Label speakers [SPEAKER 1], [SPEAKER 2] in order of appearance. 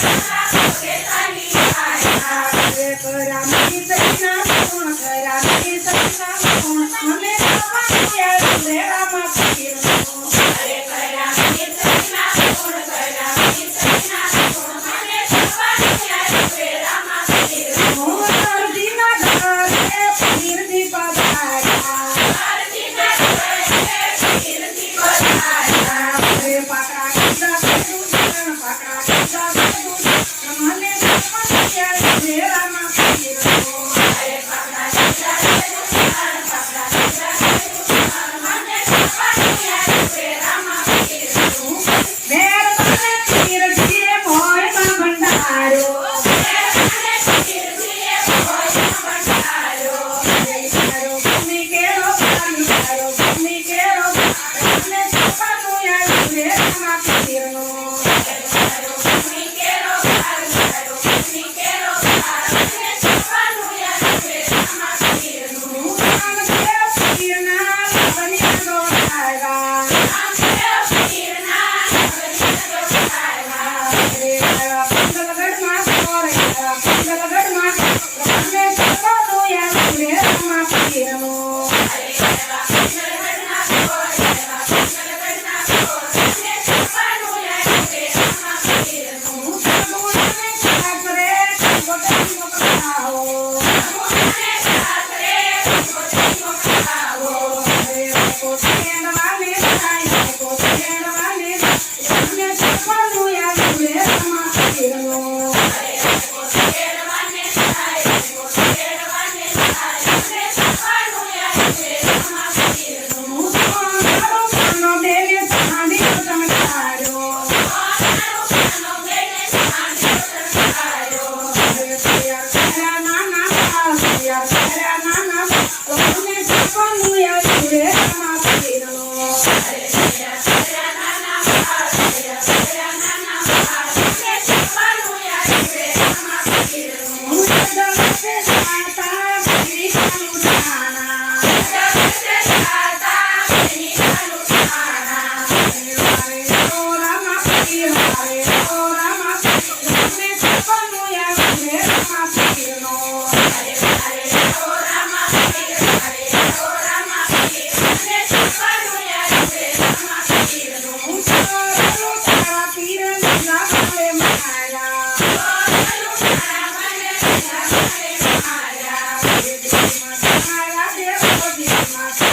[SPEAKER 1] Yes!
[SPEAKER 2] દેવી માતા રાધે દેવી માતા